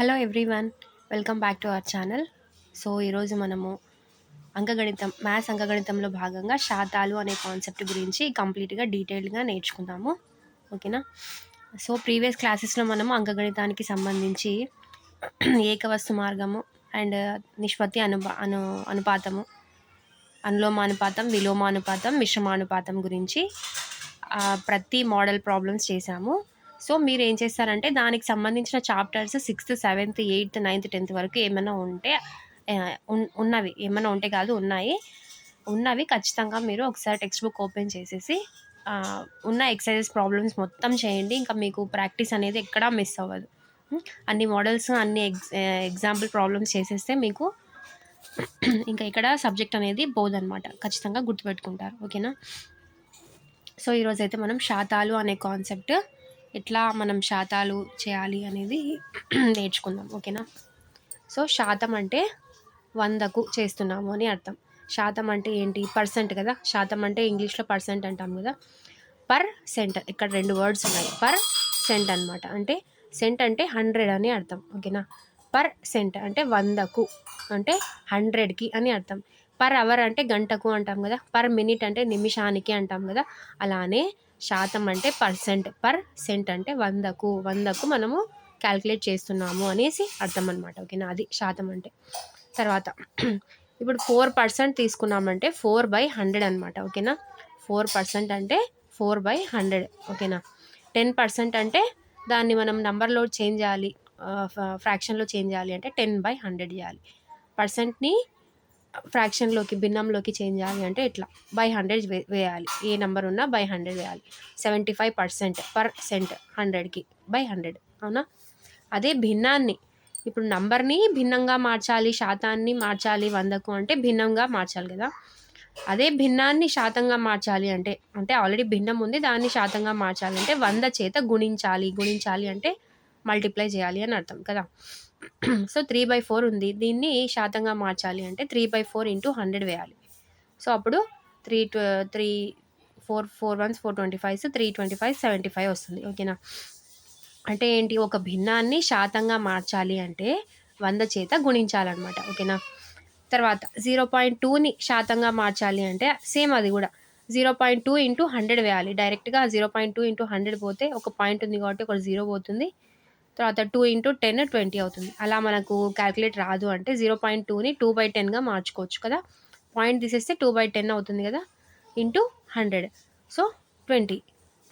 Hello everyone welcome back to our channel so ఈరోజు మనము అంకగణితం maths అంకగణితంలో భాగంగా శాతాలు అనే కాన్సెప్ట్ గురించి కంప్లీట్గా డీటెయిల్డ్గా నేర్చుకుందాము. ఓకేనా సో ప్రీవియస్ క్లాసెస్లో మనము అంకగణితానికి సంబంధించి ఏకవస్తు మార్గము అండ్ నిష్పత్తి అను అను అనుపాతము అనులోమానుపాతం విలోమానుపాతం మిశ్రమానుపాతం గురించి ప్రతి మోడల్ ప్రాబ్లమ్స్ చేశాము సో మీరు ఏం చేస్తారంటే దానికి సంబంధించిన chapters sixth seventh eighth ninth tenth వరకు ఏమైనా ఉంటే ఉన్నవి ఏమైనా ఉంటే కాదు ఉన్నాయి. ఉన్నవి ఖచ్చితంగా మీరు ఒకసారి టెక్స్ట్ బుక్ ఓపెన్ చేసేసి ఉన్న ఎక్సర్సైజెస్ ప్రాబ్లమ్స్ మొత్తం చేయండి. ఇంకా మీకు ప్రాక్టీస్ అనేది ఎక్కడా మిస్ అవ్వదు. అన్ని మోడల్స్ అన్ని ఎగ్జ్ ఎగ్జాంపుల్ ప్రాబ్లమ్స్ చేసేస్తే మీకు ఇంకా ఇక్కడ సబ్జెక్ట్ అనేది పోదన్నమాట ఖచ్చితంగా గుర్తుపెట్టుకుంటారు. ఓకేనా? సో ఈరోజు అయితే మనం శాతాలు అనే కాన్సెప్ట్ ఎట్లా మనం శాతాలు చేయాలి అనేది నేర్చుకుందాం ఓకేనా? సో శాతం అంటే వందకు చేస్తున్నాము అని అర్థం. శాతం అంటే ఏంటి? పర్సెంట్ కదా? శాతం అంటే ఇంగ్లీష్లో పర్సెంట్ అంటాం కదా? పర్ సెంట్ ఇక్కడ రెండు వర్డ్స్ ఉన్నాయి. పర్ సెంట్ అనమాట అంటే సెంట్ అంటే హండ్రెడ్ అని అర్థం ఓకేనా? పర్ సెంట్ అంటే వందకు అంటే హండ్రెడ్కి అని అర్థం. పర్ అవర్ అంటే గంటకు అంటాం కదా? పర్ మినిట్ అంటే నిమిషానికి అంటాం కదా? అలానే శాతం అంటే పర్సెంట్ పర్ సెంట్ అంటే వందకు వందకు మనము క్యాల్కులేట్ చేస్తున్నాము అనేసి అర్థం అనమాట ఓకేనా? అది శాతం అంటే. తర్వాత ఇప్పుడు ఫోర్ పర్సెంట్ తీసుకున్నామంటే ఫోర్ బై హండ్రెడ్ అనమాట ఓకేనా? ఫోర్ పర్సెంట్ అంటే ఫోర్ బై హండ్రెడ్ ఓకేనా? టెన్ పర్సెంట్ అంటే దాన్ని మనం నంబర్లో చేంజ్ చేయాలి ఫ్రాక్షన్లో చేంజ్ చేయాలి అంటే టెన్ బై హండ్రెడ్ చేయాలి. పర్సెంట్ని ఫ్రాక్షన్లోకి భిన్నంలోకి చేంజ్ చేయాలి అంటే ఎట్లా? బై హండ్రెడ్ వే వేయాలి. ఏ నెంబర్ ఉన్నా బై హండ్రెడ్ వేయాలి. Seventy five percent per cent హండ్రెడ్కి. By hundred. అవునా? అదే భిన్నాన్ని. ఇప్పుడు నంబర్ని భిన్నంగా మార్చాలి శాతాన్ని మార్చాలి వందకు అంటే భిన్నంగా మార్చాలి కదా? అదే భిన్నాన్ని శాతంగా మార్చాలి అంటే అంటే ఆల్రెడీ భిన్నం ఉంది దాన్ని శాతంగా మార్చాలి అంటే వంద చేత గుణించాలి. గుణించాలి అంటే మల్టిప్లై చేయాలి అని అర్థం కదా? సో త్రీ బై ఫోర్ ఉంది. దీన్ని శాతంగా మార్చాలి అంటే three by four into hundred వేయాలి. సో అప్పుడు three three four four ones four twenty fives three twenty five seventy five వస్తుంది ఓకేనా అంటే ఏంటి? ఒక భిన్నాన్ని శాతంగా మార్చాలి అంటే వంద చేత గుణించాలన్నమాట. ఓకేనా తర్వాత జీరో పాయింట్ టూని శాతంగా మార్చాలి అంటే సేమ్ అది కూడా. Zero point two into hundred వేయాలి. డైరెక్ట్గా zero point two into hundred పోతే ఒక పాయింట్ ఉంది కాబట్టి ఒక జీరో పోతుంది. తర్వాత టూ ఇంటూ టెన్ ట్వంటీ అవుతుంది. అలా మనకు క్యాల్కులేట్ రాదు అంటే జీరో పాయింట్ టూని టూ బై టెన్గా మార్చుకోవచ్చు కదా. పాయింట్ తీసేస్తే టూ బై టెన్ అవుతుంది కదా. Into hundred so twenty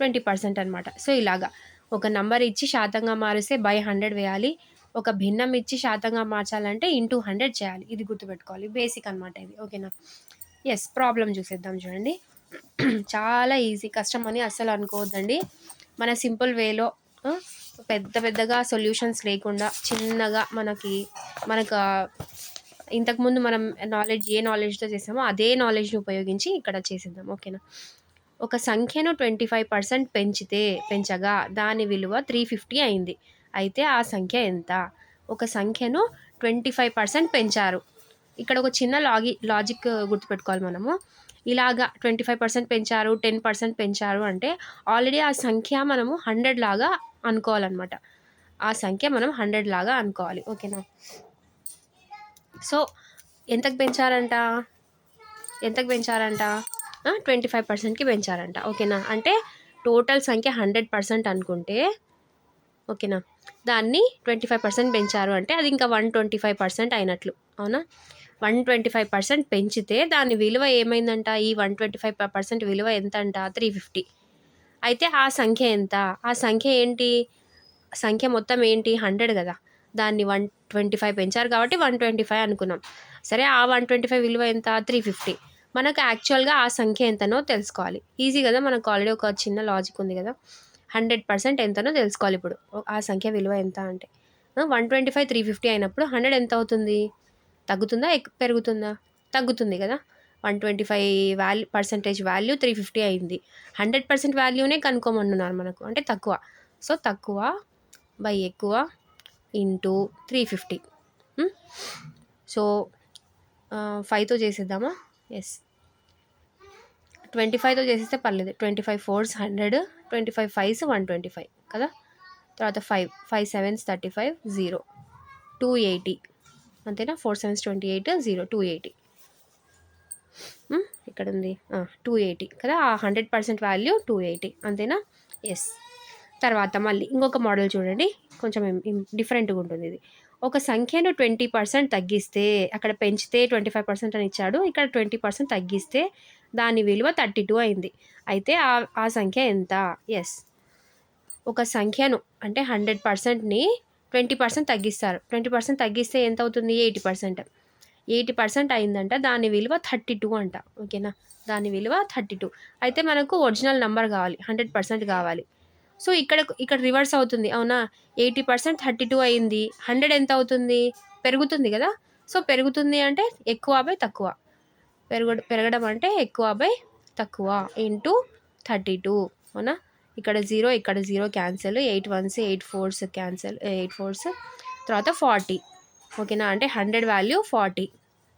twenty percent అనమాట సో ఇలాగా. ఒక నంబర్ ఇచ్చి శాతంగా మారిస్తే బై హండ్రెడ్ వేయాలి. ఒక భిన్నం ఇచ్చి శాతంగా మార్చాలంటే ఇంటూ హండ్రెడ్ చేయాలి. ఇది గుర్తుపెట్టుకోవాలి. బేసిక్ అనమాట ఇది. ఓకేనా ఎస్ ప్రాబ్లం చూసేద్దాం చూడండి. చాలా ఈజీ కష్టం అని అస్సలు అనుకోవద్దండి. మన సింపుల్ వేలో పెద్ద పెద్దగా సొల్యూషన్స్ లేకుండా చిన్నగా మనకి మనకు ఇంతకుముందు మనం నాలెడ్జ్ ఏ నాలెడ్జ్తో చేసామో అదే నాలెడ్జ్ని ఉపయోగించి ఇక్కడ చేసేద్దాం. ఓకేనా? ఒక సంఖ్యను ట్వంటీ ఫైవ్ పర్సెంట్ పెంచితే పెంచగా దాని విలువ త్రీ ఫిఫ్టీ అయింది. అయితే ఆ సంఖ్య ఎంత? ఒక సంఖ్యను ట్వంటీ ఫైవ్ పర్సెంట్ పెంచారు. ఇక్కడ ఒక చిన్న లాగి లాజిక్ గుర్తుపెట్టుకోవాలి మనము. ఇలాగా ట్వంటీ ఫైవ్ పర్సెంట్ పెంచారు టెన్ పర్సెంట్ పెంచారు అంటే ఆల్రెడీ ఆ సంఖ్య మనము హండ్రెడ్ లాగా అనుకోవాలన్నమాట. ఆ సంఖ్య మనం హండ్రెడ్ లాగా అనుకోవాలి. ఓకేనా? సో ఎంతకు పెంచారంట? ఎంతకు పెంచారంట? ట్వంటీ ఫైవ్ పర్సెంట్కి పెంచారంట. ఓకేనా? అంటే టోటల్ సంఖ్య హండ్రెడ్ పర్సెంట్ అనుకుంటే ఓకేనా? దాన్ని ట్వంటీ ఫైవ్ పర్సెంట్ పెంచారు అంటే అది ఇంకా వన్ ట్వంటీ ఫైవ్ పర్సెంట్ అయినట్లు. అవునా? వన్ ట్వంటీ ఫైవ్ పర్సెంట్ పెంచితే దాని విలువ ఏమైందంట? ఈ వన్ ట్వంటీ ఫైవ్ పర్సెంట్ విలువ ఎంత అంట త్రీ ఫిఫ్టీ. అయితే ఆ సంఖ్య ఎంత? ఆ సంఖ్య ఏంటి? సంఖ్య మొత్తం ఏంటి? హండ్రెడ్ కదా. దాన్ని వన్ ట్వంటీ ఫైవ్ పెంచారు కాబట్టి వన్ ట్వంటీ ఫైవ్ అనుకున్నాం. సరే ఆ వన్ ట్వంటీ ఫైవ్ విలువ ఎంత? Three fifty. మనకు యాక్చువల్గా ఆ సంఖ్య ఎంతనో తెలుసుకోవాలి. ఈజీ కదా మనకు ఆల్రెడీ ఒక చిన్న లాజిక్ ఉంది కదా. హండ్రెడ్ పర్సెంట్ ఎంతనో తెలుసుకోవాలి ఇప్పుడు. ఆ సంఖ్య విలువ ఎంత అంటే. One twenty five three fifty అయినప్పుడు హండ్రెడ్ ఎంత అవుతుంది? తగ్గుతుందా? ఎక్ పెరుగుతుందా? తగ్గుతుంది కదా. One twenty five value percentage value three fifty అయింది. హండ్రెడ్ పర్సెంట్ వాల్యూనే కనుక్కోమనున్నారు మనకు. అంటే తక్కువ. సో తక్కువ బై ఎక్కువ ఇంటూ త్రీ ఫిఫ్టీ. సో ఫైవ్తో చేసేద్దామా? ఎస్. ట్వంటీ ఫైవ్తో చేసేస్తే పర్లేదు. Twenty five fours hundred twenty five fives one twenty five కదా. తర్వాత five five sevens thirty five zero. Two eighty. అంతేనా? Four sevens twenty eight zero two eighty ఇక్కడ ఉంది టూ ఎయిటీ కదా? ఆ hundred percent value two eighty అంతేనా? Yes తర్వాత మళ్ళీ ఇంకొక మోడల్ చూడండి. కొంచెం డిఫరెంట్గా ఉంటుంది ఇది. ఒక సంఖ్యను ట్వంటీ పర్సెంట్ తగ్గిస్తే అక్కడ పెంచితే ట్వంటీ ఫైవ్ పర్సెంట్ అని ఇచ్చాడు. ఇక్కడ ట్వంటీ పర్సెంట్ తగ్గిస్తే దాని విలువ థర్టీ టూ అయింది. అయితే ఆ ఆ సంఖ్య ఎంత? ఎస్ ఒక సంఖ్యను అంటే హండ్రెడ్ పర్సెంట్ని ట్వంటీ పర్సెంట్ తగ్గిస్తారు. ట్వంటీ పర్సెంట్ తగ్గిస్తే ఎంత అవుతుంది ఎయిటీ పర్సెంట్. ఎయిటీ పర్సెంట్ అయిందంట దాని విలువ థర్టీ టూ అంట. ఓకేనా? దాని విలువ థర్టీ టూ. అయితే మనకు ఒరిజినల్ నెంబర్ కావాలి హండ్రెడ్ పర్సెంట్ కావాలి. సో ఇక్కడ ఇక్కడ రివర్స్ అవుతుంది. అవునా? ఎయిటీ పర్సెంట్ థర్టీ టూ అయింది. హండ్రెడ్ ఎంత అవుతుంది పెరుగుతుంది కదా? సో పెరుగుతుంది అంటే ఎక్కువ బై తక్కువ. పెరుగు పెరగడం అంటే ఎక్కువ బై తక్కువ ఇంటూ థర్టీ టూ. అవునా? ఇక్కడ జీరో ఇక్కడ zero cancel eight ones eight fours cancel eight fours తర్వాత ఫార్టీ ఓకేనా? అంటే హండ్రెడ్ వాల్యూ ఫార్టీ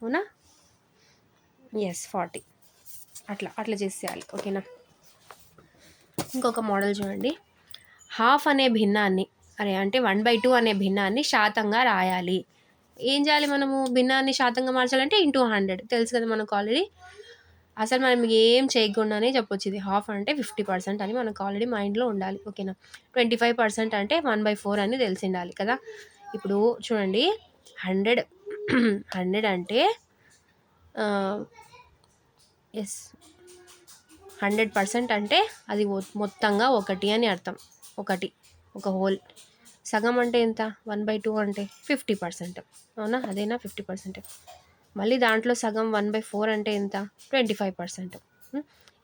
అవునా? ఎస్ ఫార్టీ అట్లా అట్లా చేసేయాలి. ఓకేనా? ఇంకొక మోడల్ చూడండి. హాఫ్ అనే భిన్నాన్ని అరే అంటే వన్ బై టూ అనే భిన్నాన్ని శాతంగా రాయాలి. ఏం చేయాలి మనము? భిన్నాన్ని శాతంగా మార్చాలంటే ఇంటూ హండ్రెడ్ తెలుసు కదా మనకు ఆల్రెడీ అసలు మనం ఏం చేయకుండానే చెప్పొచ్చు ఇది హాఫ్ అంటే ఫిఫ్టీ పర్సెంట్ అని మనకు ఆల్రెడీ మైండ్లో ఉండాలి ఓకేనా? ట్వంటీ ఫైవ్ పర్సెంట్ అంటే వన్ బై ఫోర్ అని తెలిసి ఉండాలి కదా? ఇప్పుడు చూడండి హండ్రెడ్ హండ్రెడ్ అంటే ఎస్ హండ్రెడ్ పర్సెంట్ అంటే అది మొత్తంగా ఒకటి అని అర్థం ఒకటి ఒక హోల్. సగం అంటే ఎంత? వన్ బై టూ అంటే ఫిఫ్టీ పర్సెంట్ అవునా? అదేనా? Fifty percent. మళ్ళీ దాంట్లో సగం వన్ బై ఫోర్ అంటే ఎంత? Twenty five percent.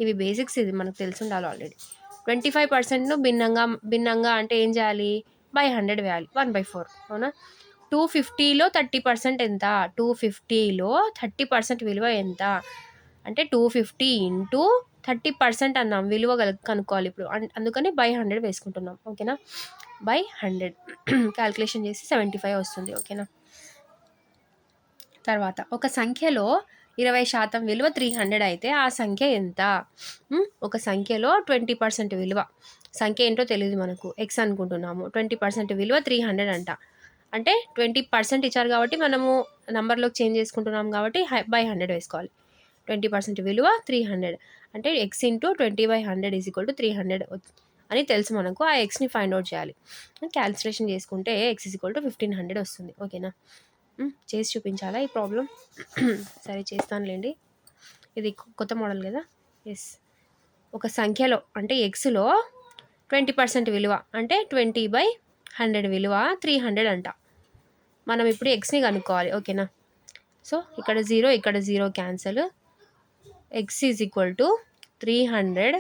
ఇవి బేసిక్స్ ఇది మనకు తెలిసి ఉండాలి ఆల్రెడీ ట్వంటీ ఫైవ్ పర్సెంట్ను భిన్నంగా భిన్నంగా అంటే ఏం చేయాలి? బై హండ్రెడ్ వేయాలి వన్ బై ఫోర్. అవునా? టూ ఫిఫ్టీలో థర్టీ పర్సెంట్ ఎంత? టూ ఫిఫ్టీలో థర్టీ పర్సెంట్ విలువ ఎంత? అంటే two fifty into thirty percent అన్నాం విలువ కనుక్కోవాలి ఇప్పుడు. అందుకని బై హండ్రెడ్ వేసుకుంటున్నాం ఓకేనా? By hundred. క్యాల్కులేషన్ చేసి సెవెంటీ ఫైవ్ వస్తుంది ఓకేనా? తర్వాత ఒక సంఖ్యలో ఇరవై శాతం విలువ త్రీ హండ్రెడ్ అయితే ఆ సంఖ్య ఎంత? ఒక సంఖ్యలో ట్వంటీ పర్సెంట్ విలువ. సంఖ్య ఏంటో తెలియదు మనకు. ఎక్స్ అనుకుంటున్నాము. ట్వంటీ పర్సెంట్ విలువ త్రీ హండ్రెడ్ అంట. అంటే ట్వంటీ పర్సెంట్ ఇచ్చారు కాబట్టి మనము నంబర్లోకి చేంజ్ చేసుకుంటున్నాం కాబట్టి బై హండ్రెడ్ వేసుకోవాలి. ట్వంటీ పర్సెంట్ విలువ త్రీ హండ్రెడ్ అంటే x into twenty by hundred is equal to three hundred అని తెలుసు మనకు. ఆ ఎక్స్ని ఫైండ్ అవుట్ చేయాలి. Hmm, క్యాల్కులేషన్ చేసుకుంటే x is equal to fifteen hundred వస్తుంది. ఓకేనా చేసి చూపించాలా? ఈ ప్రాబ్లం? సరే చేస్తానులేండి. ఇది కొత్త మోడల్ కదా? ఎస్ ఒక సంఖ్యలో అంటే ఎక్స్లో ట్వంటీ పర్సెంట్ విలువ అంటే ట్వంటీ బై హండ్రెడ్ విలువ త్రీ హండ్రెడ్ అంట. మనం ఇప్పుడు ఎక్స్ని కనుక్కోవాలి ఓకేనా? సో ఇక్కడ జీరో ఇక్కడ zero cancel. X is equal to three hundred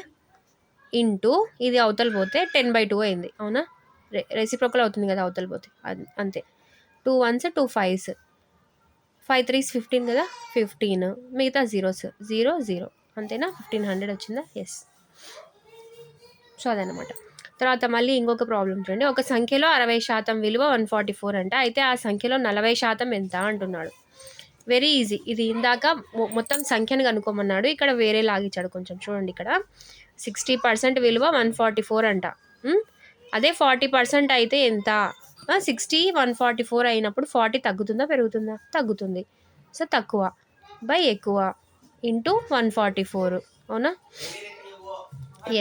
into ఇది అవతల పోతే టెన్ బై టూ అయింది అవునా? రె రెసిప్రోకల్ అవుతుంది కదా అవతల పోతే. అంతే. Two ones two fives. Five threes fifteen కదా? ఫిఫ్టీన్. మిగతా జీరోస్. Zero zero. అంతేనా? ఫిఫ్టీన్ హండ్రెడ్ వచ్చిందా? ఎస్ సో అదనమాట తర్వాత మళ్ళీ ఇంకొక ప్రాబ్లం చూడండి. ఒక సంఖ్యలో అరవై శాతం విలువ వన్ ఫార్టీ ఫోర్ అంట. అయితే ఆ సంఖ్యలో నలభై శాతం ఎంత అంటున్నాడు. వెరీ ఈజీ ఇది ఇందాక మొత్తం సంఖ్యను కనుక్కోమన్నాడు. ఇక్కడ వేరే లాగిచ్చాడు కొంచెం. చూడండి ఇక్కడ. సిక్స్టీ పర్సెంట్ విలువ వన్ ఫార్టీ ఫోర్ అంట. అదే ఫార్టీ పర్సెంట్ అయితే ఎంత? సిక్స్టీ వన్ ఫార్టీ ఫోర్ అయినప్పుడు ఫార్టీ తగ్గుతుందా పెరుగుతుందా? తగ్గుతుంది. సో తక్కువ. బై ఎక్కువ ఇంటూ వన్ ఫార్టీ ఫోర్ అవునా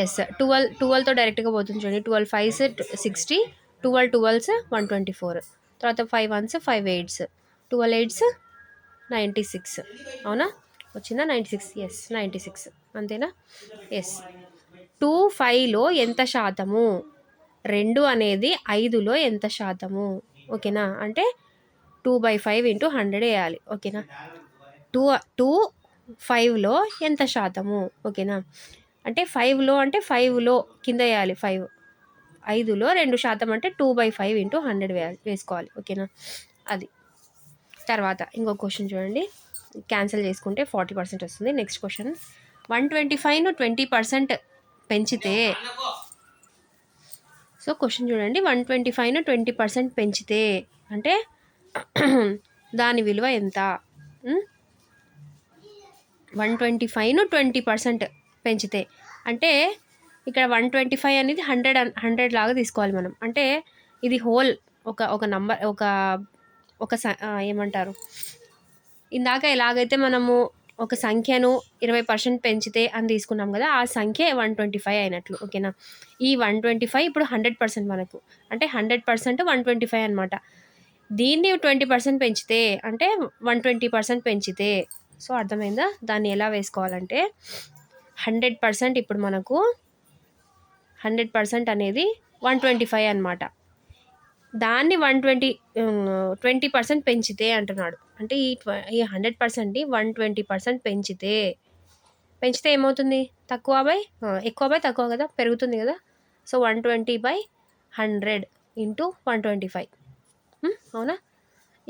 ఎస్ ట్వెల్వ్ ట్వెల్వ్తో డైరెక్ట్గా పోతుంది చూడండి. Twelve fives sixty twelve twelves one twenty four తర్వాత five ones five eights twelve eights ninety six అవునా? వచ్చిందా? Ninety six yes ninety six అంతేనా? ఎస్ టూ ఫైవ్లో ఎంత శాతము? రెండు అనేది ఐదులో ఎంత శాతము? ఓకేనా? అంటే two by five into hundred వేయాలి. ఓకేనా? టూ టూ ఫైవ్లో ఎంత శాతము? ఓకేనా? అంటే ఫైవ్లో అంటే ఫైవ్లో కింద వేయాలి ఫైవ్ ఐదులో రెండు శాతం అంటే two by five into hundred వేయాలి వేసుకోవాలి. ఓకేనా? అది. తర్వాత ఇంకో క్వశ్చన్ చూడండి. క్యాన్సిల్ చేసుకుంటే ఫార్టీ పర్సెంట్ వస్తుంది. నెక్స్ట్ క్వశ్చన్ వన్ ట్వంటీ ఫైవ్ను ట్వంటీ పర్సెంట్ పెంచితే సో క్వశ్చన్ చూడండి వన్ ట్వంటీ ఫైవ్ను ట్వంటీ పర్సెంట్ పెంచితే అంటే దాని విలువ ఎంత? వన్ ట్వంటీ ఫైవ్ను ట్వంటీ పర్సెంట్ పెంచితే అంటే ఇక్కడ వన్ ట్వంటీ ఫైవ్ అనేది హండ్రెడ్ హండ్రెడ్ లాగా తీసుకోవాలి మనం. అంటే ఇది హోల్ ఒక ఒక నంబర్ ఒక ఒక స ఏమంటారు? ఇందాక ఎలాగైతే మనము ఒక సంఖ్యను ఇరవై పర్సెంట్ పెంచితే అని తీసుకున్నాం కదా ఆ సంఖ్య వన్ ట్వంటీ ఫైవ్ అయినట్లు ఓకేనా? ఈ వన్ ట్వంటీ ఫైవ్ ఇప్పుడు హండ్రెడ్ పర్సెంట్ మనకు అంటే hundred percent one twenty five అనమాట దీన్ని ట్వంటీ పర్సెంట్ పెంచితే అంటే వన్ ట్వంటీ పర్సెంట్ పెంచితే సో అర్థమైందా? దాన్ని ఎలా వేసుకోవాలంటే హండ్రెడ్ పర్సెంట్ ఇప్పుడు మనకు హండ్రెడ్ పర్సెంట్ అనేది వన్ ట్వంటీ ఫైవ్ అనమాట దాన్ని వన్ ట్వంటీ ట్వంటీ పర్సెంట్ పెంచితే అంటున్నాడు. అంటే ఈ ఈ హండ్రెడ్ పర్సెంట్ని వన్ ట్వంటీ పర్సెంట్ పెంచితే పెంచితే ఏమవుతుంది? తక్కువ బై ఎక్కువ బై తక్కువ కదా పెరుగుతుంది కదా. So one twenty by hundred into one twenty five. అవునా?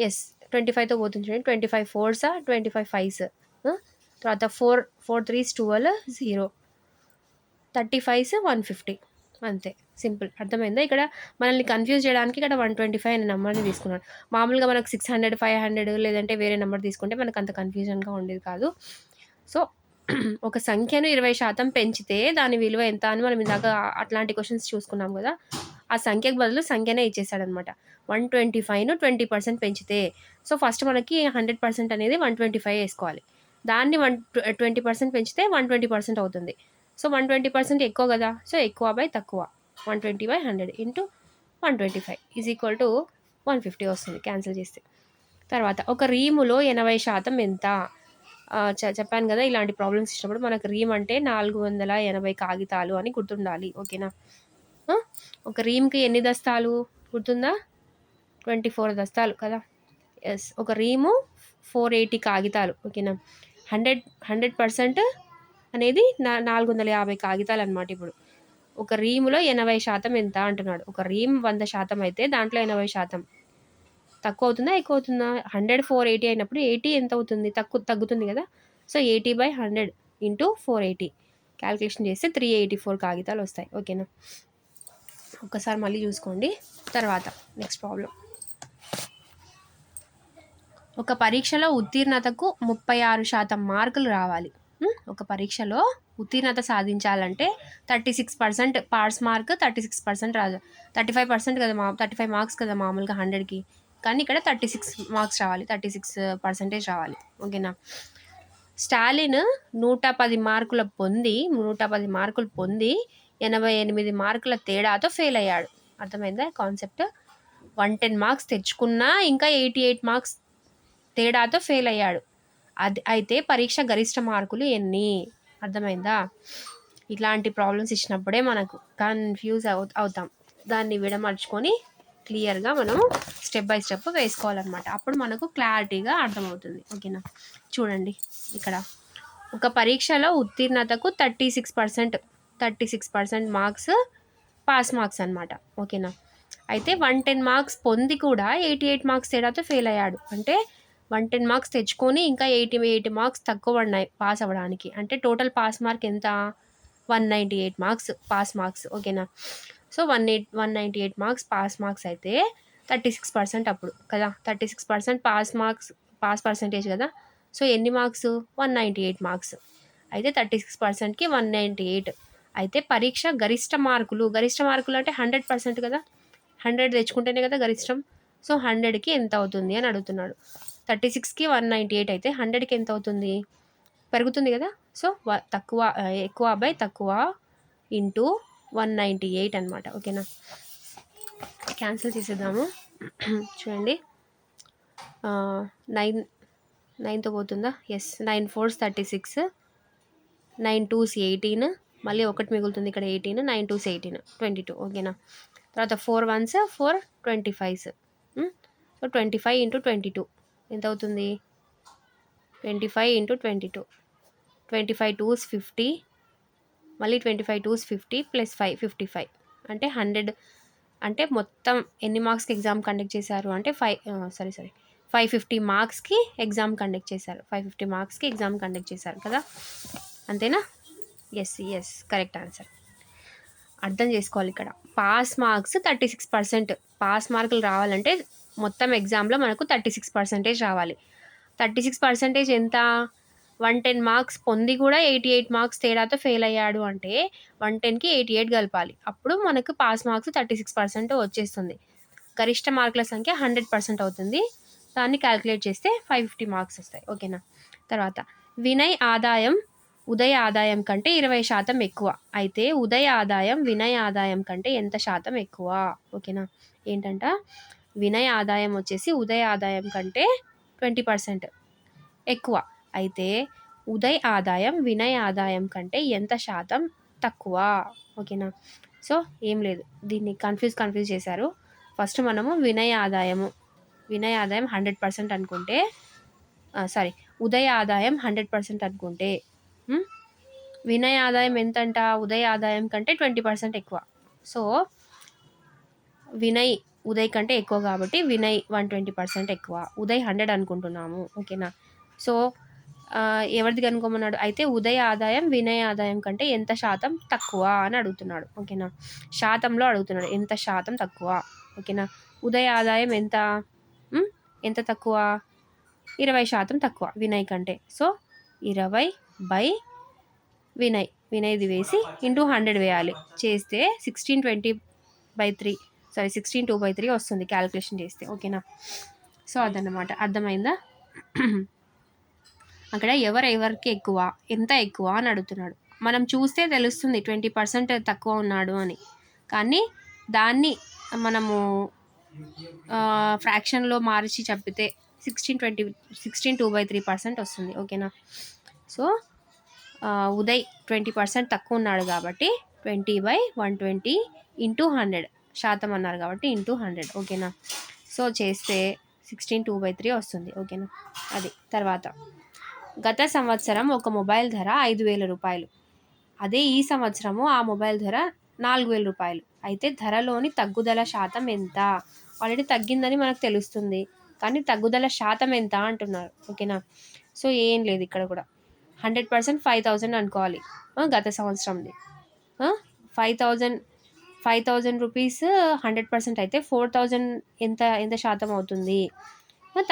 ఎస్ ట్వంటీ ఫైవ్తో పోతుంది చూడండి. ట్వంటీ ఫైవ్ ఫోర్సా ట్వంటీ ఫైవ్ ఫైవ్స్. తర్వాత four fours threes twelve zero. Thirty fives one fifty. అంతే. సింపుల్. అర్థమైందా? ఇక్కడ మనల్ని కన్ఫ్యూజ్ చేయడానికి ఇక్కడ వన్ ట్వంటీ ఫైవ్ అనే నెంబర్ని తీసుకున్నాడు. మామూలుగా మనకు సిక్స్ హండ్రెడ్ ఫైవ్ హండ్రెడ్ లేదంటే వేరే నెంబర్ తీసుకుంటే మనకు అంత కన్ఫ్యూజన్గా ఉండేది కాదు. సో ఒక సంఖ్యను ఇరవై శాతం పెంచితే దాని విలువ ఎంత అని మనం ఇందాక అట్లాంటి క్వశ్చన్స్ చూసుకున్నాం కదా ఆ సంఖ్యకు బదులు సంఖ్యనే ఇచ్చేసాడనమాట వన్ ట్వంటీ ఫైవ్ను ట్వంటీ పర్సెంట్ పెంచితే సో ఫస్ట్ మనకి హండ్రెడ్ పర్సెంట్ అనేది వన్ ట్వంటీ ఫైవ్ వేసుకోవాలి. దాన్ని వన్ ట్వంటీ పర్సెంట్ పెంచితే వన్ ట్వంటీ పర్సెంట్ అవుతుంది. సో వన్ ట్వంటీ పర్సెంట్ ఎక్కువ కదా? సో ఎక్కువ బై తక్కువ. One twenty by hundred into one twenty five is equal to one fifty వస్తుంది క్యాన్సిల్ చేస్తే. తర్వాత ఒక రీములో ఎనభై శాతం ఎంత? చెప్పాను కదా ఇలాంటి ప్రాబ్లమ్స్ ఇచ్చినప్పుడు మనకు రీమ్ అంటే నాలుగు వందల ఎనభై కాగితాలు అని గుర్తుండాలి ఓకేనా? ఒక రీమ్కి ఎన్ని దస్తాలు గుర్తుందా? ట్వంటీ ఫోర్ దస్తాలు కదా? ఎస్ ఒక రీము ఫోర్ ఎయిటీ కాగితాలు ఓకేనా? హండ్రెడ్ హండ్రెడ్ పర్సెంట్ అనేది నా నాలుగు వందల యాభై కాగితాలు అనమాట ఇప్పుడు. ఒక రీములో ఎనభై శాతం ఎంత అంటున్నాడు. ఒక రీమ్ వంద శాతం అయితే దాంట్లో ఎనభై శాతం. తక్కువ అవుతుందా? ఎక్కువ అవుతుందా? హండ్రెడ్ ఫోర్ ఎయిటీ అయినప్పుడు ఎయిటీ ఎంత అవుతుంది? తక్కువ తగ్గుతుంది కదా. So eighty by hundred into four eighty. Calculation చేస్తే త్రీ ఎయిటీ ఫోర్ కాగితాలు వస్తాయి. ఓకేనా? ఒకసారి మళ్ళీ చూసుకోండి. తర్వాత నెక్స్ట్ ప్రాబ్లం. ఒక పరీక్షలో ఉత్తీర్ణతకు ముప్పై ఆరు శాతం మార్కులు రావాలి. ఒక పరీక్షలో ఉత్తీర్ణత సాధించాలంటే thirty six percent pass mark thirty six percent రాదు థర్టీ ఫైవ్ పర్సెంట్ కదా మా థర్టీ ఫైవ్ మార్క్స్ కదా మామూలుగా హండ్రెడ్కి. కానీ ఇక్కడ థర్టీ సిక్స్ మార్క్స్ రావాలి థర్టీ సిక్స్ పర్సెంటేజ్ రావాలి. ఓకేనా? స్టాలిన్ నూట పది మార్కుల పొంది నూట పది మార్కులు పొంది ఎనభై ఎనిమిది మార్కుల తేడాతో ఫెయిల్ అయ్యాడు. అర్థమైందా కాన్సెప్ట్? వన్ టెన్ మార్క్స్ తెచ్చుకున్నా ఇంకా ఎయిటీ ఎయిట్ మార్క్స్ తేడాతో ఫెయిల్ అయ్యాడు. అది అయితే పరీక్ష గరిష్ట మార్కులు ఎన్ని? అర్థమైందా? ఇట్లాంటి ప్రాబ్లమ్స్ ఇచ్చినప్పుడే మనకు కన్ఫ్యూజ్ అవు అవుతాం. దాన్ని విడమర్చుకొని క్లియర్గా మనం స్టెప్ బై స్టెప్ వేసుకోవాలన్నమాట. అప్పుడు మనకు క్లారిటీగా అర్థమవుతుంది. ఓకేనా? చూడండి ఇక్కడ. ఒక పరీక్షలో ఉత్తీర్ణతకు thirty six percent thirty six percent marks pass marks అనమాట ఓకేనా? అయితే వన్ టెన్ మార్క్స్ పొంది కూడా ఎయిటీ ఎయిట్ మార్క్స్ తేడాతో ఫెయిల్ అయ్యాడు. అంటే వన్ టెన్ మార్క్స్ తెచ్చుకొని ఇంకా ఎయిటీ ఎయిటీ మార్క్స్ తక్కువ పడినాయి పాస్ అవ్వడానికి. అంటే టోటల్ పాస్ మార్క్ ఎంత? One ninety eight marks pass marks. ఓకేనా? So one eight one ninety eight marks pass marks అయితే థర్టీ సిక్స్ పర్సెంట్ అప్పుడు కదా? Thirty six percent pass marks pass percentage కదా? సో ఎన్ని marks? One ninety eight marks. అయితే thirty six పర్సెంట్కి one ninety eight. అయితే పరీక్ష గరిష్ట మార్కులు గరిష్ట మార్కులు అంటే హండ్రెడ్ పర్సెంట్ కదా? హండ్రెడ్ తెచ్చుకుంటేనే కదా గరిష్టం. సో హండ్రెడ్కి ఎంత అవుతుంది అని అడుగుతున్నాడు. థర్టీ సిక్స్కి వన్ నైంటీ ఎయిట్ అయితే హండ్రెడ్కి ఎంత అవుతుంది? పెరుగుతుంది కదా. సో తక్కువ ఎక్కువ బై తక్కువ ఇంటూ వన్ నైంటీ ఎయిట్ అనమాట ఓకేనా? క్యాన్సిల్ చేసేద్దాము. చూడండి. నైన్ నైన్తో పోతుందా? Yes nine fours thirty six nine twos eighteen మళ్ళీ ఒకటి మిగులుతుంది ఇక్కడ eighteen nine twos eighteen twenty two. ఓకేనా? తర్వాత four ones four twenty fives. So twenty five into twenty two. ఎంత అవుతుంది twenty five into twenty two. Twenty five twos fifty. మళ్ళీ twenty five twos fifty plus five fifty five. అంటే hundred అంటే మొత్తం ఎన్ని మార్క్స్కి ఎగ్జామ్ కండక్ట్ చేశారు? అంటే five sorry sorry. Five fifty మార్క్స్కి ఎగ్జామ్ కండక్ట్ చేశారు. ఫైవ్ ఫిఫ్టీ మార్క్స్కి ఎగ్జామ్ కండక్ట్ చేశారు కదా? అంతేనా? ఎస్ ఎస్ కరెక్ట్ ఆన్సర్ అర్థం చేసుకోవాలి ఇక్కడ. Pass marks thirty six percent. Pass మార్కులు రావాలంటే మొత్తం ఎగ్జామ్లో మనకు థర్టీ సిక్స్ పర్సెంటేజ్ రావాలి. థర్టీ సిక్స్ పర్సెంటేజ్ ఎంత? వన్ టెన్ మార్క్స్ పొంది కూడా ఎయిటీ ఎయిట్ మార్క్స్ తేడాతో ఫెయిల్ అయ్యాడు అంటే వన్ టెన్కి ఎయిటీ ఎయిట్ కలపాలి. అప్పుడు మనకు pass marks thirty six percent వచ్చేస్తుంది. గరిష్ట మార్కుల సంఖ్య హండ్రెడ్ పర్సెంట్ అవుతుంది. దాన్ని క్యాలిక్యులేట్ చేస్తే ఫైవ్ ఫిఫ్టీ మార్క్స్ వస్తాయి. ఓకేనా? తర్వాత వినయ్ ఆదాయం ఉదయ ఆదాయం కంటే ఇరవై శాతం ఎక్కువ. అయితే ఉదయ ఆదాయం వినయ్ ఆదాయం కంటే ఎంత శాతం ఎక్కువ? ఓకేనా? ఏంటంట? వినయ్ ఆదాయం వచ్చేసి ఉదయ ఆదాయం కంటే ట్వంటీ పర్సెంట్ ఎక్కువ. అయితే ఉదయ్ ఆదాయం వినయ్ ఆదాయం కంటే ఎంత శాతం తక్కువ? ఓకేనా? సో ఏం లేదు. దీన్ని కన్ఫ్యూజ్ కన్ఫ్యూజ్ చేశారు. ఫస్ట్ మనము వినయ్ ఆదాయము వినయ్ ఆదాయం హండ్రెడ్ పర్సెంట్ అనుకుంటే సారీ ఉదయ ఆదాయం హండ్రెడ్ పర్సెంట్ అనుకుంటే వినయ్ ఆదాయం ఎంతంట? ఉదయ ఆదాయం కంటే ట్వంటీ పర్సెంట్ ఎక్కువ. సో వినయ్ ఉదయ్ కంటే ఎక్కువ కాబట్టి వినయ్ వన్ ట్వంటీ పర్సెంట్ ఎక్కువ. ఉదయ్ హండ్రెడ్ అనుకుంటున్నాము. ఓకేనా? సో ఎవరిది కనుక్కోమన్నాడు? అయితే ఉదయ ఆదాయం వినయ్ ఆదాయం కంటే ఎంత శాతం తక్కువ అని అడుగుతున్నాడు. ఓకేనా? శాతంలో అడుగుతున్నాడు. ఎంత శాతం తక్కువ? ఓకేనా? ఉదయ ఆదాయం ఎంత? ఎంత తక్కువ? ఇరవై శాతం తక్కువ వినయ్ కంటే. సో ఇరవై బై వినయ్. వినయ్ది వేసి ఇంటూ హండ్రెడ్ వేయాలి. చేస్తే sixteen twenty by three. Sorry sixteen two by three వస్తుంది క్యాలిక్యులేషన్ చేస్తే ఓకేనా సో అదన్నమాట. అర్థమైందా? అక్కడ ఎవరు ఎవరికి ఎక్కువ ఎంత ఎక్కువ అని అడుగుతున్నాడు. మనం చూస్తే తెలుస్తుంది ట్వంటీ పర్సెంట్ తక్కువ ఉన్నాడు అని. కానీ దాన్ని మనము ఫ్రాక్షన్లో మార్చి చెప్పితే sixteen twenty sixteen two by three percent వస్తుంది ఓకేనా సో ఉదయ్ ట్వంటీ పర్సెంట్ తక్కువ ఉన్నాడు కాబట్టి twenty by one twenty into hundred శాతం అన్నారు కాబట్టి ఇంటూ హండ్రెడ్ ఓకేనా? సో చేస్తే సిక్స్టీన్ టూ బై త్రీ వస్తుంది ఓకేనా? అది తర్వాత. గత సంవత్సరం ఒక మొబైల్ ధర ఐదు వేల రూపాయలు. అదే ఈ సంవత్సరము ఆ మొబైల్ ధర నాలుగు వేల రూపాయలు. అయితే ధరలోని తగ్గుదల శాతం ఎంత? ఆల్రెడీ తగ్గిందని మనకు తెలుస్తుంది. కానీ తగ్గుదల శాతం ఎంత అంటున్నారు ఓకేనా? సో ఏం లేదు ఇక్కడ కూడా. హండ్రెడ్ పర్సెంట్ ఫైవ్ థౌజండ్ అనుకోవాలి గత సంవత్సరంది. Five thousand five thousand rupees hundred percent అయితే ఫోర్ థౌజండ్ ఎంత ఎంత శాతం అవుతుంది?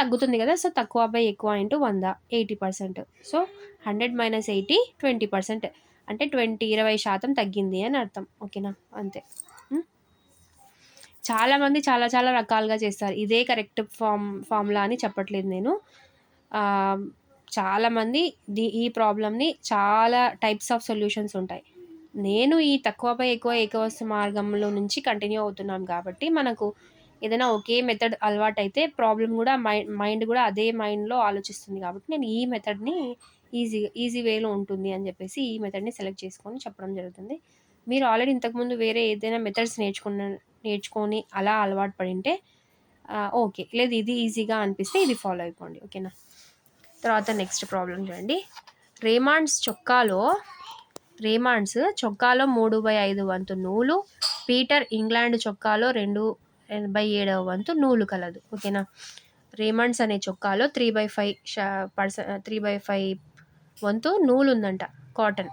తగ్గుతుంది కదా. సో తక్కువ బై ఎక్కువ ఇంటూ వంద eighty percent. So hundred minus eighty twenty percent. అంటే ట్వంటీ ఇరవై శాతం తగ్గింది అని అర్థం. ఓకేనా? అంతే. చాలామంది చాలా చాలా రకాలుగా చేస్తారు. ఇదే కరెక్ట్ ఫామ్ ఫార్ములా అని చెప్పట్లేదు నేను. చాలామంది దీ ఈ ప్రాబ్లమ్ని చాలా టైప్స్ ఆఫ్ సొల్యూషన్స్ ఉంటాయి. నేను ఈ తక్కువపై ఎక్కువ ఏకవస్తు మార్గంలో నుంచి కంటిన్యూ అవుతున్నాను కాబట్టి మనకు ఏదైనా ఒకే మెథడ్ అలవాటు అయితే ప్రాబ్లం కూడా మైండ్ మైండ్ కూడా అదే మైండ్లో ఆలోచిస్తుంది కాబట్టి నేను ఈ మెథడ్ని ఈజీ ఈజీ వేలో ఉంటుంది అని చెప్పేసి ఈ మెథడ్ని సెలెక్ట్ చేసుకొని చెప్పడం జరుగుతుంది. మీరు ఆల్రెడీ ఇంతకుముందు వేరే ఏదైనా మెథడ్స్ నేర్చుకున్న నేర్చుకొని అలా అలవాటు పడింటే ఓకే లేదు ఇది ఈజీగా అనిపిస్తే ఇది ఫాలో అయిపోండి. ఓకేనా తర్వాత నెక్స్ట్ ప్రాబ్లం చూడండి. రేమాండ్స్ చొక్కాలో రేమాండ్స్. చొక్కాలో మూడు బై ఐదు వంతు నూలు. పీటర్ ఇంగ్లాండ్ చొక్కాలో రెండు బై ఏడవ వంతు నూలు కలదు. ఓకేనా? రేమండ్స్ అనే చొక్కాలో three by five percent three by five వంతు నూలు ఉందంట కాటన్.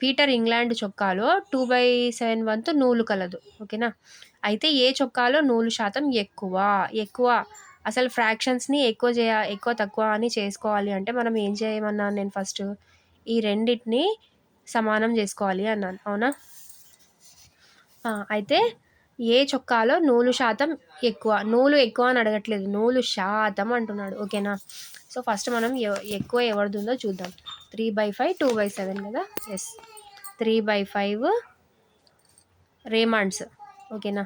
పీటర్ ఇంగ్లాండ్ చొక్కాలో టూ బై సెవెన్ వంతు నూలు కలదు. ఓకేనా? అయితే ఏ చొక్కాలో నూలు శాతం ఎక్కువ? ఎక్కువ అసలు ఫ్రాక్షన్స్ని ఎక్కువ చేయ ఎక్కువ తక్కువ అని చేసుకోవాలి అంటే మనం ఏం చేయమన్నాను నేను ఫస్ట్ ఈ రెండింటిని సమానం చేసుకోవాలి అన్నాను. అవునా? అయితే ఏ చొక్కాలో నూలు శాతం ఎక్కువ? నూలు ఎక్కువ అని అడగట్లేదు. నూలు శాతం అంటున్నాడు. ఓకేనా? సో ఫస్ట్ మనం ఎక్కువ ఎవరిది ఉందో చూద్దాం. Three by five two by seven కదా? Yes three by five Raymonds. ఓకేనా?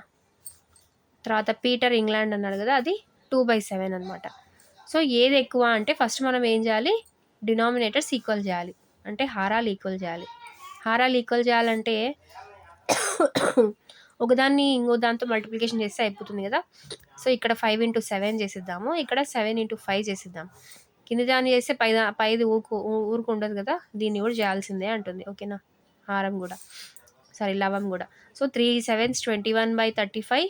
తర్వాత పీటర్ ఇంగ్లాండ్ అన్నాడు కదా? అది టూ బై సెవెన్ అనమాట సో ఏది ఎక్కువ అంటే ఫస్ట్ మనం ఏం చేయాలి? డినామినేటర్స్ ఈక్వల్ చేయాలి. అంటే హారాలు ఈక్వల్ చేయాలి. హారాలు ఈక్వల్ చేయాలంటే ఒకదాన్ని ఇంకో దాంతో మల్టిప్లికేషన్ చేస్తే అయిపోతుంది కదా. సో ఇక్కడ ఫైవ్ ఇంటూ సెవెన్ చేసిద్దాము. ఇక్కడ సెవెన్ ఇంటూ ఫైవ్ చేసిద్దాం. కింద దాన్ని చేస్తే పై పైది ఊరుకు ఊరుకు ఉండదు కదా. దీన్ని కూడా చేయాల్సిందే అంటుంది. ఓకేనా హారం కూడా. సారీ లవం కూడా. So three sevens twenty one by thirty five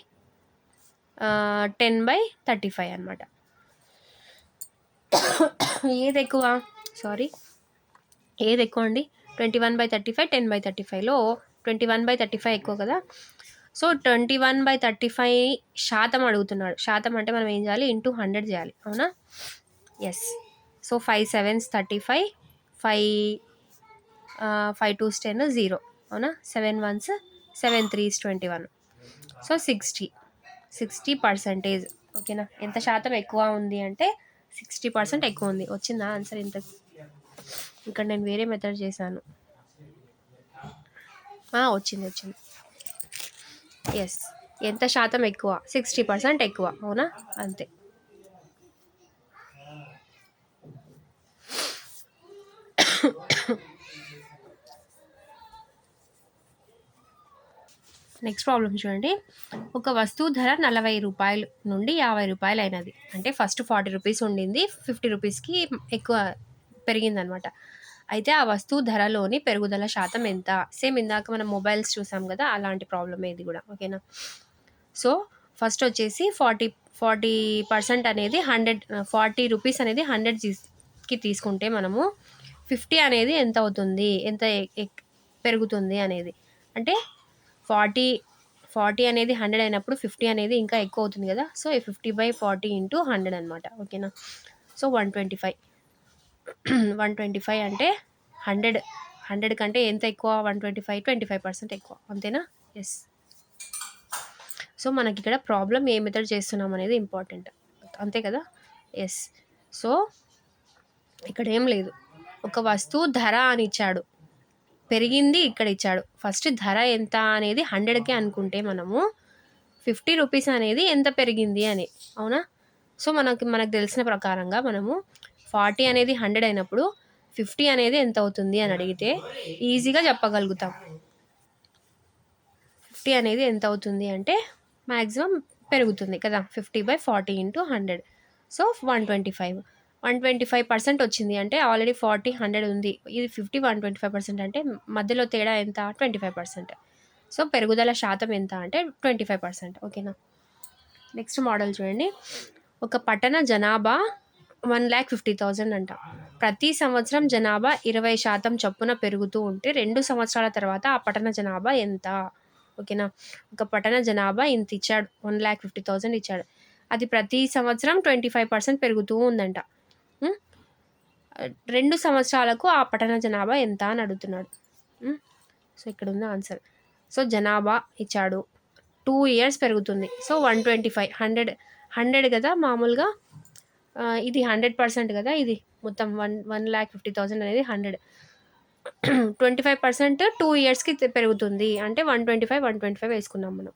ten by thirty five అనమాట ఏది ఎక్కువ? సారీ ఏది ఎక్కువ అండి? Twenty one by thirty five ten by thirty ఫైవ్లో twenty one by thirty five ఎక్కువ కదా? So twenty one by thirty five శాతం అడుగుతున్నాడు. శాతం అంటే మనం ఏం చేయాలి? ఇంటూ హండ్రెడ్ చేయాలి. అవునా? Yes so five sevens thirty five five five twos ten zero. అవునా? Seven ones seven threes twenty one. So sixty. Sixty percentage. ఓకేనా? ఎంత శాతం ఎక్కువ ఉంది అంటే సిక్స్టీ పర్సెంట్ ఎక్కువ ఉంది. వచ్చిందా? ఆన్సర్ ఇంత ఇక్కడ నేను వేరే మెథడ్ చేశాను. వచ్చింది వచ్చింది. ఎస్ ఎంత శాతం ఎక్కువ? సిక్స్టీ పర్సెంట్ ఎక్కువ అవునా? అంతే. నెక్స్ట్ ప్రాబ్లం చూడండి. ఒక వస్తువు ధర నలభై రూపాయలు నుండి యాభై రూపాయలు అయినది అంటే ఫస్ట్ ఫార్టీ రూపీస్ ఉండింది ఫిఫ్టీ రూపీస్కి ఎక్కువ పెరిగిందనమాట. అయితే ఆ వస్తువు ధరలోని పెరుగుదల శాతం ఎంత? సేమ్ ఇందాక మనం మొబైల్స్ చూసాం కదా అలాంటి ప్రాబ్లమ్ ఇది కూడా ఓకేనా? సో ఫస్ట్ వచ్చేసి ఫార్టీ ఫార్టీ పర్సెంట్ అనేది హండ్రెడ్ ఫార్టీ రూపీస్ అనేది హండ్రెడ్కి తీసుకుంటే మనము ఫిఫ్టీ అనేది ఎంత అవుతుంది? ఎంత ఎ- పెరుగుతుంది అనేది. అంటే ఫార్టీ ఫార్టీ అనేది హండ్రెడ్ అయినప్పుడు ఫిఫ్టీ అనేది ఇంకా ఎక్కువ అవుతుంది కదా so fifty by forty into hundred అనమాట ఓకేనా? So one twenty five. One twenty five అంటే హండ్రెడ్ హండ్రెడ్ కంటే ఎంత ఎక్కువ? One twenty five twenty five percent ఎక్కువ. అంతేనా? ఎస్ సో మనకి ఇక్కడ ప్రాబ్లం ఏ మెథడ్ చేస్తున్నాం అనేది ఇంపార్టెంట్. అంతే కదా? ఎస్ సో ఇక్కడ ఏం లేదు. ఒక వస్తువు ధర అని ఇచ్చాడు. పెరిగింది ఇక్కడ ఇచ్చాడు. ఫస్ట్ ధర ఎంత అనేది హండ్రెడ్కే అనుకుంటే మనము ఫిఫ్టీ రూపీస్ అనేది ఎంత పెరిగింది అని. అవునా? సో మనకి మనకు తెలిసిన ప్రకారంగా మనము ఫార్టీ అనేది హండ్రెడ్ అయినప్పుడు ఫిఫ్టీ అనేది ఎంత అవుతుంది అని అడిగితే ఈజీగా చెప్పగలుగుతాం. ఫిఫ్టీ అనేది ఎంత అవుతుంది అంటే మ్యాక్సిమం పెరుగుతుంది కదా fifty by forty into hundred. So one twenty five. One twenty five percent వచ్చింది అంటే ఆల్రెడీ ఫార్టీ హండ్రెడ్ ఉంది. ఇది fifty one twenty five percent అంటే మధ్యలో తేడా ఎంత? Twenty five percent. సో పెరుగుదల శాతం ఎంత అంటే ట్వంటీ ఫైవ్ పర్సెంట్. ఓకేనా? నెక్స్ట్ మోడల్ చూడండి. ఒక పట్టణ జనాభా వన్ ల్యాక్ ఫిఫ్టీ థౌజండ్ అంట. ప్రతి సంవత్సరం జనాభా ఇరవై శాతం చొప్పున పెరుగుతూ ఉంటే రెండు సంవత్సరాల తర్వాత ఆ పట్టణ జనాభా ఎంత? ఓకేనా? ఒక పట్టణ జనాభా ఇంత ఇచ్చాడు. వన్ ల్యాక్ ఫిఫ్టీ థౌజండ్ ఇచ్చాడు. అది ప్రతి సంవత్సరం ట్వంటీ ఫైవ్ పర్సెంట్ పెరుగుతూ ఉందంట. రెండు సంవత్సరాలకు ఆ పట్టణ జనాభా ఎంత అని అడుగుతున్నాడు. సో ఇక్కడ ఉంది ఆన్సర్. సో జనాభా ఇచ్చాడు. టూ ఇయర్స్ పెరుగుతుంది. So one twenty five. Hundred hundred కదా మామూలుగా? ఇది హండ్రెడ్ పర్సెంట్ కదా ఇది మొత్తం one one lakh fifty thousand అనేది hundred twenty five percent two ఇయర్స్కి పెరుగుతుంది. అంటే one twenty five one twenty five వేసుకున్నాం మనం.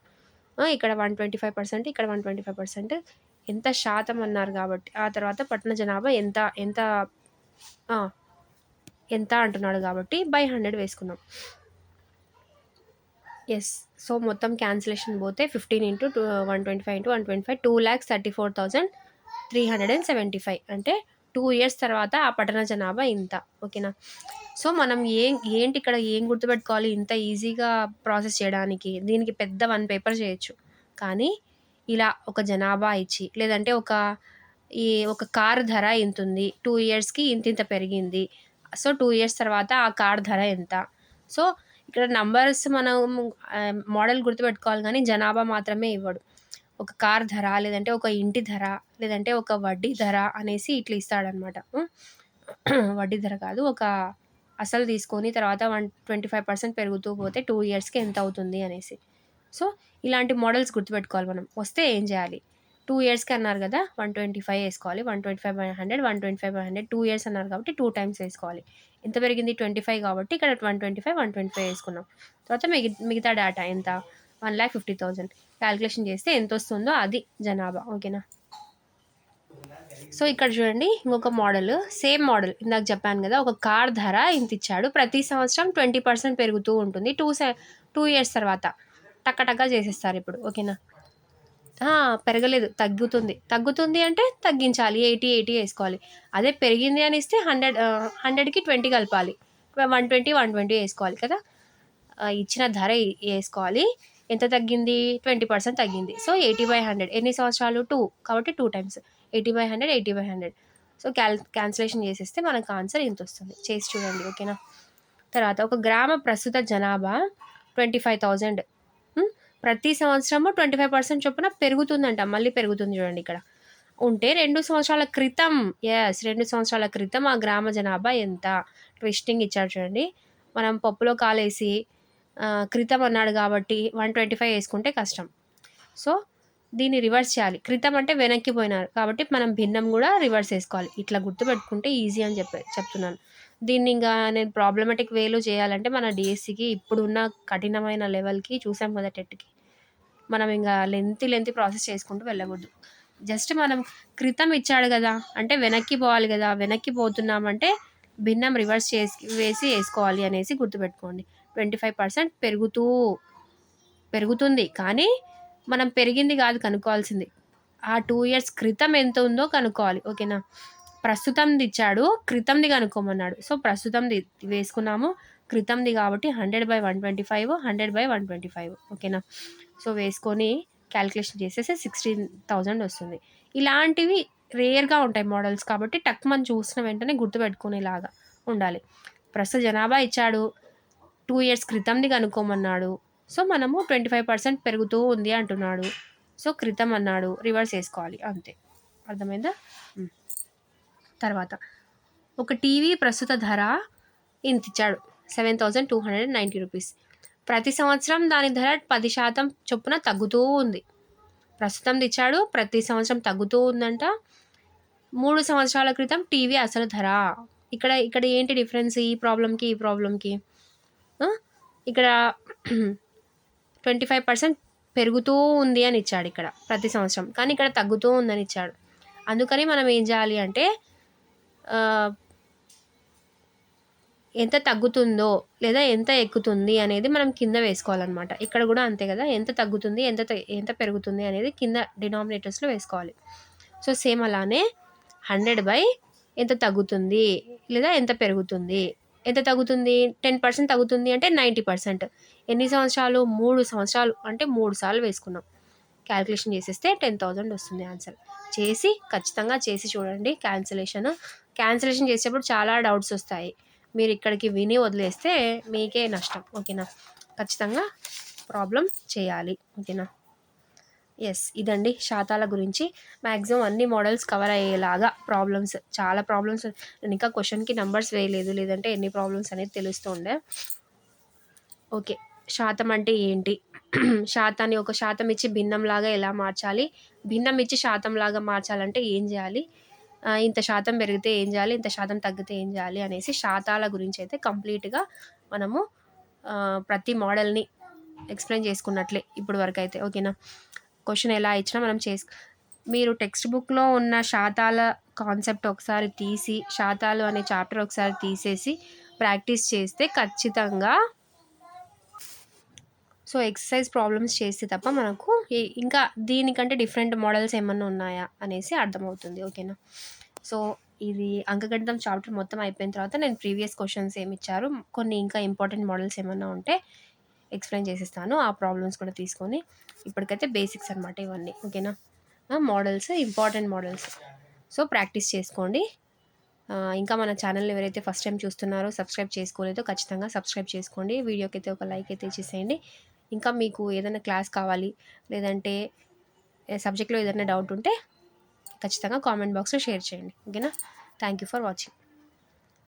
ఇక్కడ వన్ ట్వంటీ ఫైవ్ పర్సెంట్ ఇక్కడ వన్ ట్వంటీ ఫైవ్ పర్సెంట్ ఎంత శాతం అన్నారు కాబట్టి ఆ తర్వాత పట్టణ జనాభా ఎంత ఎంత ఎంత అంటున్నాడు కాబట్టి బై హండ్రెడ్ వేసుకున్నాం. ఎస్ సో మొత్తం క్యాన్సిలేషన్ పోతే fifteen into two one twenty five into one twenty five two lakhs thirty four thousand three hundred and seventy five. అంటే టూ ఇయర్స్ తర్వాత ఆ పట్టణ జనాభా ఇంత. ఓకేనా? సో మనం ఏం ఏంటి ఇక్కడ ఏం గుర్తుపెట్టుకోవాలి? ఇంత ఈజీగా ప్రాసెస్ చేయడానికి. దీనికి పెద్ద వన్ పేపర్ చేయొచ్చు. కానీ ఇలా ఒక జనాభా ఇచ్చి లేదంటే ఒక ఈ ఒక కార్ ధర ఇంత ఉంది టూ ఇయర్స్కి ఇంత ఇంత పెరిగింది. సో టూ ఇయర్స్ తర్వాత ఆ కార్ ధర ఎంత? సో ఇక్కడ నంబర్స్ మనం మోడల్ గుర్తుపెట్టుకోవాలి కానీ జనాభా మాత్రమే ఇవ్వడు. ఒక కార్ ధర లేదంటే ఒక ఇంటి ధర లేదంటే ఒక వడ్డీ ధర అనేసి ఇట్లా ఇస్తాడనమాట వడ్డీ ధర కాదు ఒక అసలు తీసుకొని తర్వాత వన్ ట్వంటీ ఫైవ్ పర్సెంట్ పెరుగుతూ పోతే టూ ఇయర్స్కి ఎంత అవుతుంది అనేసి. సో ఇలాంటి మోడల్స్ గుర్తుపెట్టుకోవాలి మనం. వస్తే ఏం చేయాలి? టూ ఇయర్స్కి అన్నారు కదా వన్ ట్వంటీ ఫైవ్ వేసుకోవాలి. One twenty five by hundred one twenty five by hundred two years అన్నారు కాబట్టి టూ టైమ్స్ వేసుకోవాలి. ఎంత పెరిగింది? ట్వంటీ ఫైవ్ కాబట్టి ఇక్కడ one twenty five one twenty five వేసుకున్నాం. తర్వాత మిగి మిగతా డేటా ఎంత? One lakh fifty thousand. Calculation చేస్తే ఎంత వస్తుందో అది జనాభా ఓకేనా? సో ఇక్కడ చూడండి ఇంకొక మోడల్ సేమ్ మోడల్ ఇందాక చెప్పాను కదా ఒక కార్ ధర ఇంత ఇచ్చాడు. ప్రతి సంవత్సరం ట్వంటీ పర్సెంట్ పెరుగుతూ ఉంటుంది. టూ సె టూ ఇయర్స్ తర్వాత టక్క చేసేస్తారు ఇప్పుడు ఓకేనా? పెరగలేదు తగ్గుతుంది. తగ్గుతుంది అంటే తగ్గించాలి ఎయిటీ ఎయిటీ వేసుకోవాలి. అదే పెరిగింది అని ఇస్తే హండ్రెడ్ హండ్రెడ్కి ట్వంటీ కలపాలి. వన్ ట్వంటీ వన్ ట్వంటీ వేసుకోవాలి కదా? ఇచ్చిన ధర వేసుకోవాలి. ఎంత తగ్గింది? ట్వంటీ పర్సెంట్ తగ్గింది. So eighty by hundred. ఎన్ని సంవత్సరాలు? టూ. కాబట్టి two times. Eighty by hundred eighty by hundred. So క్యాల్ cancellation చేసేస్తే మనకు ఆన్సర్ ఇంత వస్తుంది. చేసి చూడండి ఓకేనా? తర్వాత ఒక గ్రామ ప్రస్తుత జనాభా ట్వంటీ ఫైవ్ థౌజండ్. ప్రతి సంవత్సరము ట్వంటీ ఫైవ్ పర్సెంట్ చొప్పున పెరుగుతుందంట. మళ్ళీ పెరుగుతుంది చూడండి ఇక్కడ. ఉంటే రెండు సంవత్సరాల క్రితం ఎస్ రెండు సంవత్సరాల క్రితం ఆ గ్రామ జనాభా ఎంత? ట్విస్టింగ్ ఇచ్చాడు చూడండి. మనం పప్పులో కాలేసి క్రితం అన్నాడు కాబట్టి వన్ ట్వంటీ ఫైవ్ వేసుకుంటే కష్టం. సో దీన్ని రివర్స్ చేయాలి. క్రితం అంటే వెనక్కి పోయినారు కాబట్టి మనం భిన్నం కూడా రివర్స్ వేసుకోవాలి. ఇట్లా గుర్తుపెట్టుకుంటే ఈజీ అని చెప్పే చెప్తున్నాను. దీన్ని ఇంకా నేను ప్రాబ్లమేటిక్ వేలో చేయాలంటే మన డిఎస్సికి ఇప్పుడున్న కఠినమైన లెవెల్కి చూసాం కదా టెట్కి. మనం ఇంకా లెంత్ లెంత్ ప్రాసెస్ చేసుకుంటూ వెళ్ళకూడదు. జస్ట్ మనం క్రితం ఇచ్చాడు కదా అంటే వెనక్కి పోవాలి కదా వెనక్కి పోతున్నామంటే భిన్నం రివర్స్ చేసి వేసి వేసుకోవాలి అనేసి గుర్తుపెట్టుకోండి. ట్వంటీ ఫైవ్ పర్సెంట్ పెరుగుతూ పెరుగుతుంది. కానీ మనం పెరిగింది కాదు కనుక్కోవాల్సింది. ఆ టూ ఇయర్స్ క్రితం ఎంత ఉందో కనుక్కోవాలి ఓకేనా? ప్రస్తుతంది ఇచ్చాడు క్రితంది కనుక్కోమన్నాడు. సో ప్రస్తుతంది వేసుకున్నాము క్రితంది కాబట్టి hundred by one twenty five hundred by one twenty five ఓకేనా? సో వేసుకొని క్యాలిక్యులేషన్ చేసేసి సిక్స్టీన్ థౌజండ్ వస్తుంది. ఇలాంటివి రేర్గా ఉంటాయి మోడల్స్ కాబట్టి టక్ మనం చూసిన వెంటనే గుర్తుపెట్టుకునేలాగా ఉండాలి. ప్రస్తుత జనాభా ఇచ్చాడు టూ ఇయర్స్ క్రితంది కనుక్కోమన్నాడు. సో మనము ట్వంటీ ఫైవ్ పర్సెంట్ పెరుగుతూ ఉంది అంటున్నాడు. సో క్రితం అన్నాడు. రివర్స్ వేసుకోవాలి అంతే. అర్థమైందా? తర్వాత ఒక టీవీ ప్రస్తుత ధర ఇంత ఇచ్చాడు. Seven thousand two hundred ninety rupees. ప్రతి సంవత్సరం దాని ధర పది శాతం చొప్పున తగ్గుతూ ఉంది. ప్రస్తుతం ఇచ్చాడు. ప్రతి సంవత్సరం తగ్గుతూ ఉందంట. మూడు సంవత్సరాల క్రితం టీవీ అసలు ధర. ఇక్కడ ఇక్కడ ఏంటి డిఫరెన్స్? ఈ ప్రాబ్లంకి ఈ ప్రాబ్లంకి? ఇక్కడ ట్వంటీ ఫైవ్ పర్సెంట్ పెరుగుతూ ఉంది అని ఇచ్చాడు ఇక్కడ ప్రతి సంవత్సరం. కానీ ఇక్కడ తగ్గుతూ ఉందని ఇచ్చాడు. అందుకని మనం ఏం చేయాలి అంటే ఎంత తగ్గుతుందో లేదా ఎంత ఎక్కుతుంది అనేది మనం కింద వేసుకోవాలన్నమాట. ఇక్కడ కూడా అంతే కదా ఎంత తగ్గుతుంది ఎంత ఎంత పెరుగుతుంది అనేది కింద డినామినేటర్స్లో వేసుకోవాలి. సో సేమ్ అలానే హండ్రెడ్ బై ఎంత తగ్గుతుంది లేదా ఎంత పెరుగుతుంది ఎంత తగ్గుతుంది? టెన్ పర్సెంట్ తగ్గుతుంది అంటే నైంటీ పర్సెంట్. ఎన్ని సంవత్సరాలు? మూడు సంవత్సరాలు. అంటే మూడు సార్లు వేసుకున్నాం. క్యాల్కులేషన్ చేసేస్తే టెన్ థౌజండ్ వస్తుంది ఆన్సర్. చేసి ఖచ్చితంగా చేసి చూడండి క్యాన్సిలేషన్. క్యాన్సిలేషన్ చేసేటప్పుడు చాలా డౌట్స్ వస్తాయి. మీరు ఇక్కడికి విని వదిలేస్తే మీకే నష్టం. ఓకేనా? ఖచ్చితంగా ప్రాబ్లం చేయాలి. ఓకేనా? ఎస్ ఇదండి శాతాల గురించి. మ్యాక్సిమం అన్ని మోడల్స్ కవర్ అయ్యేలాగా ప్రాబ్లమ్స్ చాలా ప్రాబ్లమ్స్ నేను ఇంకా క్వశ్చన్కి నెంబర్స్ వేయలేదు లేదంటే ఎన్ని ప్రాబ్లమ్స్ అనేది తెలుస్తుండే. ఓకే శాతం అంటే ఏంటి? శాతాన్ని ఒక శాతం ఇచ్చి భిన్నంలాగా ఎలా మార్చాలి? భిన్నం ఇచ్చి శాతంలాగా మార్చాలంటే ఏం చేయాలి? ఇంత శాతం పెరిగితే ఏం చేయాలి? ఇంత శాతం తగ్గితే ఏం చేయాలి? అనేసి శాతాల గురించి అయితే కంప్లీట్గా మనము ప్రతి మోడల్ని ఎక్స్ప్లెయిన్ చేసుకున్నట్లే ఇప్పుడు వరకు అయితే ఓకేనా క్వశ్చన్ ఎలా ఇచ్చినా మనం చేసు మీరు టెక్స్ట్ బుక్లో ఉన్న శాతాల కాన్సెప్ట్ ఒకసారి తీసి శాతాలు అనే చాప్టర్ ఒకసారి తీసేసి ప్రాక్టీస్ చేస్తే ఖచ్చితంగా సో ఎక్సర్సైజ్ ప్రాబ్లమ్స్ చేస్తే తప్ప మనకు ఇంకా దీనికంటే డిఫరెంట్ మోడల్స్ ఏమన్నా ఉన్నాయా అనేసి అర్థమవుతుంది ఓకేనా? సో ఇది అంకగణితం చాప్టర్ మొత్తం అయిపోయిన తర్వాత నేను ప్రీవియస్ క్వశ్చన్స్ ఏమి ఇచ్చారు కొన్ని ఇంకా ఇంపార్టెంట్ మోడల్స్ ఏమన్నా ఉంటే ఎక్స్ప్లెయిన్ చేసిస్తాను ఆ ప్రాబ్లమ్స్ కూడా తీసుకొని. ఇప్పటికైతే బేసిక్స్ అనమాట ఇవన్నీ ఓకేనా? Models important models so practice చేసుకోండి. ఇంకా మన ఛానల్ ఎవరైతే ఫస్ట్ టైం చూస్తున్నారో సబ్స్క్రైబ్ చేసుకోలేదో ఖచ్చితంగా సబ్స్క్రైబ్ చేసుకోండి. వీడియోకి అయితే ఒక లైక్ అయితే ఇచ్చేసేయండి. ఇంకా మీకు ఏదైనా క్లాస్ కావాలి లేదంటే సబ్జెక్ట్లో ఏదైనా డౌట్ ఉంటే ఖచ్చితంగా కామెంట్ బాక్స్లో షేర్ చేయండి ఓకేనా? Thank you for watching